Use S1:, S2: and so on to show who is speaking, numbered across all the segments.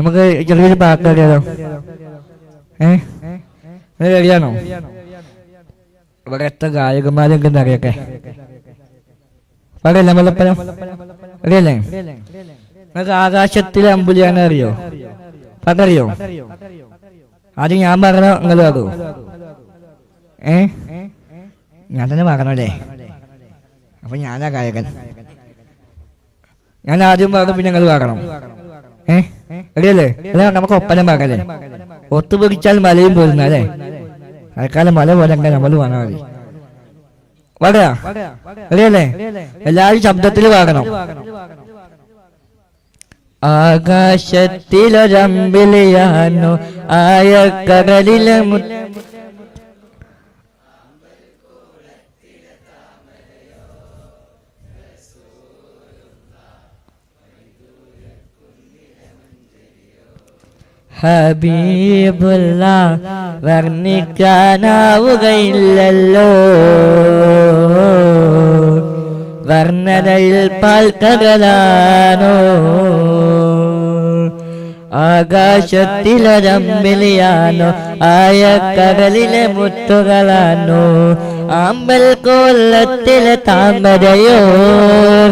S1: നമുക്ക് ചെറിയൊരു പാട്ട് അറിയാലോ ഏ? അത് റെഡിയാണോ? ഇവിടെ എത്ര ഗായകന്മാരെങ്കിലും അറിയട്ടെ പറയല്ലേ മലപ്പുറം? അറിയല്ലേ നിങ്ങൾക്ക് ആകാശത്തിലെ അമ്പുലിയാണ് അറിയോ? പാട്ടറിയോ? ആദ്യം ഞാൻ പറഞ്ഞ നിങ്ങൾ അതോ ഏ? ഞാൻ തന്നെ പറഞ്ഞല്ലേ അപ്പൊ ഞാനാ ഗായകൻ. ഞാൻ ആദ്യം പറഞ്ഞു പിന്നെ നിങ്ങൾ പറയണം ഏ? അറിയല്ലേ അല്ല നമുക്ക് ഒപ്പനം മകല്ലേ ഒത്തുപിടിച്ചാൽ മലയും പോരുന്ന അല്ലേ? അയക്കാലം മല പോലെ അങ്ങനെ നമ്മൾ പറഞ്ഞാൽ മതി. വടയാ അറിയല്ലേ എല്ലാവരും ശബ്ദത്തിൽ വാങ്ങണം. ആകാശത്തിലൊരമ്പിളിയാനോ ആയ കടലിലെ മു- ഹബീബുള്ള വർണിക്കാനാവുകയില്ലല്ലോ. വർണതയിൽ പാൽക്കകലാനോ ആകാശത്തിലൊരമ്പിലിയാനോ ആയ കടലിലെ മുത്തുകളാനോ അമ്പൽ കൊല്ലത്തിലെ താമരയോ?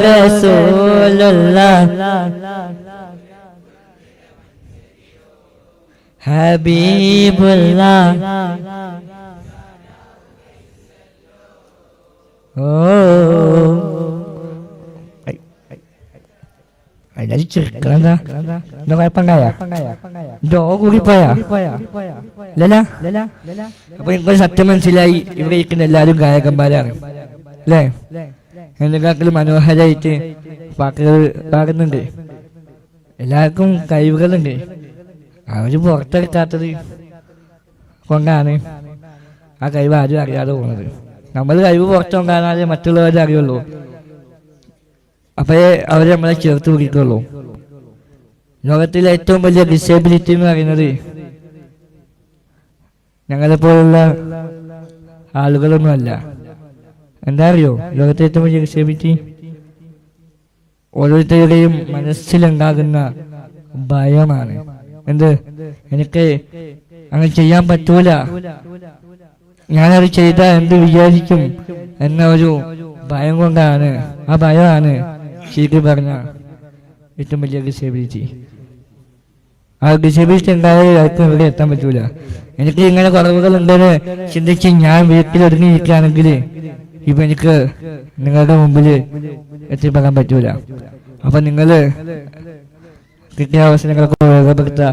S1: റസൂലുള്ള. ഹബീബുള്ള ഓ. ലല. അപ്പൊ നിങ്ങൾ സത്യം മനസ്സിലായി. ഇവിടെ ഇരിക്കുന്ന എല്ലാരും ഗായകന്മാരാണ്. അല്ലേ? എന്തെങ്കിലും മനോഹരമായിട്ട് പാട്ടുകൾ പാടുന്നുണ്ട്. എല്ലാവർക്കും കഴിവുകളുണ്ട്. അവർ പുറത്തെടുക്കാത്തത് കൊണ്ടാണ്. ആ കഴിവ് ആരും അറിയാതെ പോകുന്നത്. നമ്മൾ കഴിവ് പുറത്തു കൊണ്ടാണെ മറ്റുള്ളവരെ അറിയുള്ളൂ. അപ്പോഴേ അവരെ നമ്മളെ ചേർത്ത് പിടിക്കുള്ളൂ. ലോകത്തിലെ ഏറ്റവും വലിയ ഡിസേബിലിറ്റി എന്ന് പറയുന്നത് ഞങ്ങളെപ്പോലുള്ള ആളുകളൊന്നുമല്ല. എന്താ അറിയോ? ലോകത്തിലെ ഏറ്റവും വലിയ ഡിസേബിലിറ്റി ഓരോരുത്തരുടെയും മനസ്സിലുണ്ടാകുന്ന ഭയമാണ്. എന്ത്? എനിക്ക് അങ്ങനെ ചെയ്യാൻ പറ്റൂല. ഞാനത് ചെയ്താൽ എന്ത് വിചാരിക്കും എന്ന ഒരു ഭയം കൊണ്ടാണ്. ആ ഭയമാണ് ശരിക്കും പറഞ്ഞ ഏറ്റവും വലിയ ഡിസേബിലിറ്റി ആ ഡിസേബിലിറ്റി ഉണ്ടായാലും ആർക്കും ഇവിടെ എത്താൻ പറ്റൂല. എനിക്ക് ഇങ്ങനെ കുറവുകൾ ഉണ്ടെന്ന് ചിന്തിച്ച് ഞാൻ വീട്ടിൽ ഇപ്പൊ എനിക്ക് നിങ്ങളുടെ മുമ്പിൽ എത്തിപ്പെടാൻ പറ്റൂല. അപ്പൊ നിങ്ങൾ കിട്ടിയ അവസരങ്ങളൊക്കെ ഉപയോഗപ്പെടുത്തുക.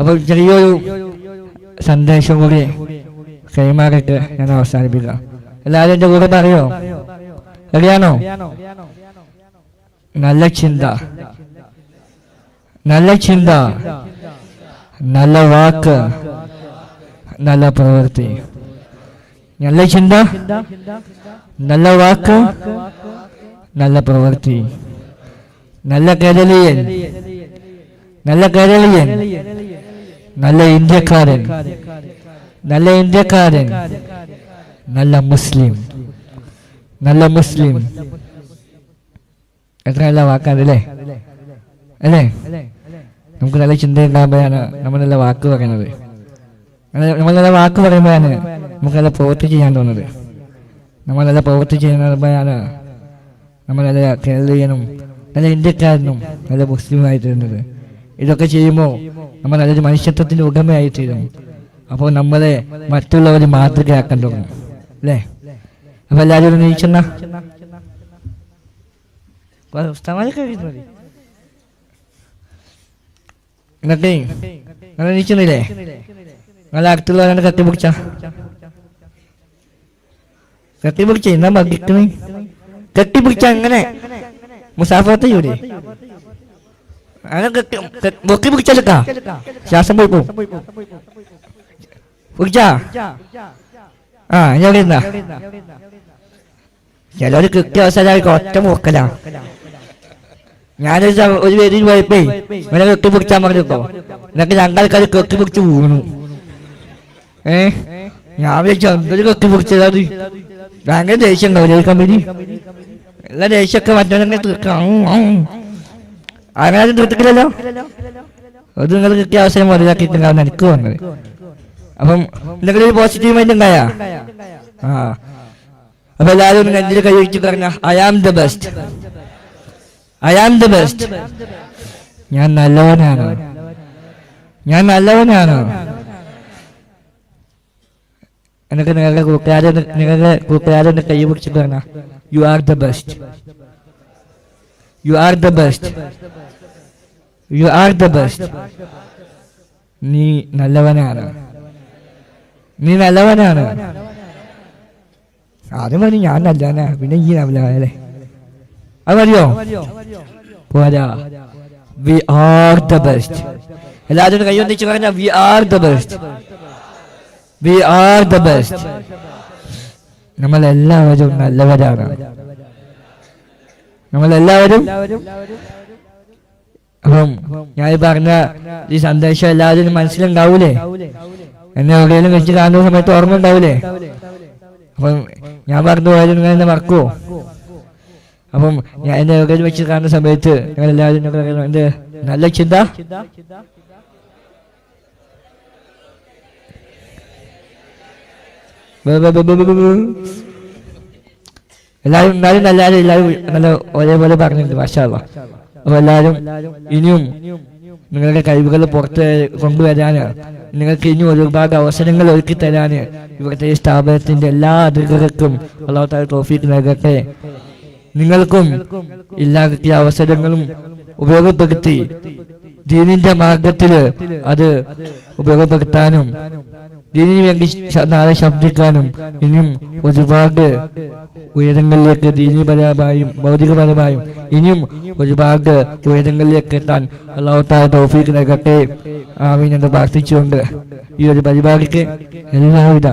S1: അപ്പൊ ചെറിയൊരു സന്ദേശം കൂടി കൈമാറിയിട്ട് ഞാൻ അവസാനിപ്പിക്കാം. എല്ലാവരും എന്റെ കൂടെ പറയോ? റെഡിയാണോ? നല്ല ചിന്ത. നല്ല ചിന്ത. നല്ല വാക്ക്. നല്ല പ്രവൃത്തി. നല്ല ചിന്ത. നല്ല വാക്ക്. നല്ല പ്രവൃത്തി. നല്ല കേരളീയൻ. നല്ല കേരളീയൻ നല്ല ഇന്ത്യക്കാരൻ നല്ല ഇന്ത്യക്കാരൻ നല്ല മുസ്ലിം നല്ല മുസ്ലിം. എത്ര നല്ല വാക്കാണല്ലേ അല്ലേ? നമുക്ക് നല്ല ചിന്ത ഉണ്ടാകുമ്പോഴാണ് നമ്മൾ നല്ല വാക്ക് പറയുന്നത്. നമ്മൾ നല്ല വാക്ക് പറയുമ്പോഴാണ് നമുക്ക് നല്ല പ്രവൃത്തി ചെയ്യാൻ തോന്നുന്നത്. നമ്മൾ നല്ല പ്രവൃത്തി ചെയ്യുമ്പോഴാണ് നമ്മൾ നല്ല കേരളീയനും നല്ല ഇന്ത്യക്കാരനും നല്ല മുസ്ലിമായി തീരുന്നത് ഇതൊക്കെ ചെയ്യുമ്പോൾ നമ്മൾ നല്ലൊരു മനുഷ്യത്വത്തിന്റെ ഉടമയായി തീരും അപ്പോൾ നമ്മളെ മറ്റുള്ളവർ മാതൃകയാക്കാൻ തുടങ്ങും. അല്ലേ? അപ്പൊ എല്ലാവരും ഒന്ന് നീച്ചെന്ന എന്നിട്ടേ നിങ്ങൾ നീച്ചുന്നില്ലേ നിങ്ങൾ അടുത്തുള്ളവരാണ് കത്തി പിടിച്ച. കത്തി പിടിച്ച എന്നാ ബഗ്ഗിക്കണേ കെട്ടി പിടിച്ച അങ്ങനെ. മുസാഫത്തെ ചെയ്യൂലേ അങ്ങനെ കെട്ടി കെ- പൊക്കി പിടിച്ചെടുക്കാ ശ്വാസം പോയി പോവും പിടിച്ചാ ആ ഞാൻ എവിടെ ഇരുന്നാ ചിലര് കൃത്യ അവസരമായി ഒറ്റ മുക്കലാ ഞാനൊരു സ- ഒരു വേദിയിൽ പോയപ്പേ ഇവനെ കെട്ടി പിടിച്ചാൻ പറഞ്ഞിട്ടോ എന്നിട്ട് രണ്ടാൾക്കാർ കെട്ടി പിടിച്ച് വീണു ഏ ഞാൻ വിചാരിച്ചു എന്തൊരു കെട്ടി പിടിച്ചത് ഭയങ്കര ദേഷ്യം ഉണ്ടാവില്ല ഈ കമ്പനി എല്ലാ ദേഷ്യമൊക്കെ മറ്റവനെ തീർക്കാം അങ്ങനെ തീർത്തിക്കില്ലല്ലോ അത് നിങ്ങൾ കിട്ടിയ അവസരം മുതലാക്കിയിട്ടുണ്ടാവുന്ന എനിക്ക് വന്നത് അപ്പം എന്തെങ്കിലും ഒരു പോസിറ്റീവ് മൈൻഡ് ഉണ്ടായ? ആ. അപ്പൊ എല്ലാവരും ഒന്ന് നെഞ്ചിൽ കൈ വെച്ച് പറഞ്ഞ I am the best I am the best ഞാൻ നല്ലവനാണ്. ഞാൻ നല്ലവനാണ്. എന്നിട്ട് നിങ്ങളുടെ കൂട്ടുകാരെ നിങ്ങളുടെ കൂട്ടുകാരെ കൈ പിടിച്ചിട്ട് പറഞ്ഞ you are the best you are the best you are the best നീ നല്ലവനാണ്. നീ നല്ലവനാണ്. ആദ്യം പറഞ്ഞു ഞാൻ നല്ലവനാ പിന്നെ ഈ നല്ലവനല്ലേ അത് മതിയോ? പോരാ. വി ആർ ദ ബെസ്റ്റ് എല്ലാവരും കൈ ഒന്നിച്ച് പറഞ്ഞ we are the best we are the best നമ്മൾ എല്ലാവരും നല്ലവരാണ്. നമ്മൾ എല്ലാവരും. അപ്പം ഞാൻ പറഞ്ഞ ഈ സന്ദേശം എല്ലാവരും മനസ്സിലുണ്ടാവൂലേ? എന്നെ എവിടെയെങ്കിലും വെച്ച് കാണുന്ന സമയത്ത് ഓർമ്മ ഉണ്ടാവൂലേ? അപ്പം ഞാൻ പറഞ്ഞു പോയാലും നിങ്ങൾ എന്നെ മറക്കുവോ? അപ്പം ഞാൻ എന്നെ എവിടെയെങ്കിലും വെച്ച് കാണുന്ന സമയത്ത് നിങ്ങൾ എല്ലാവരും എന്ത്? നല്ല ചിന്ത? ബ- ബ- ബ- ബ- ബ- ബ- എല്ലാവരും എന്നാലും എല്ലാവരും എല്ലാവരും നല്ല ഒരേപോലെ പറഞ്ഞിട്ടുണ്ട് മാഷാള്ള അപ്പൊ എല്ലാവരും ഇനിയും നിങ്ങളുടെ കഴിവുകൾ പുറത്ത് കൊണ്ടുവരാന് നിങ്ങൾക്ക് ഇനി ഒരുപാട് അവസരങ്ങൾ ഒരുക്കി തരാന് ഇവിടുത്തെ ഈ സ്ഥാപനത്തിന്റെ എല്ലാ അധികൃതർക്കും അള്ളാഹു ട്രോഫി ട്രോഫിക്ക് നൽകട്ടെ. നിങ്ങൾക്കും എല്ലാ കിട്ടിയ അവസരങ്ങളും ഉപയോഗപ്പെടുത്തി ദീനിന്റെ മാർഗത്തിൽ അത് ഉപയോഗപ്പെടുത്താനും ദീനിന് വേണ്ടി നാളെ ശബ്ദിക്കാനും ഇനിയും ഒരുപാട് ഉയരങ്ങളിലേക്ക് ദീനീപരമായും ഭൗതികപരമായും ഇനിയും ഒരുപാട് ഉയരങ്ങളിലേക്ക് എത്താൻ അള്ളാഹുത്തായ തൗഫീക്ക് നൽകട്ടെ. ആമീൻ എന്ന് പ്രാർത്ഥിച്ചുകൊണ്ട് ഈ ഒരു പരിപാടിക്ക് എല്ലാവിധ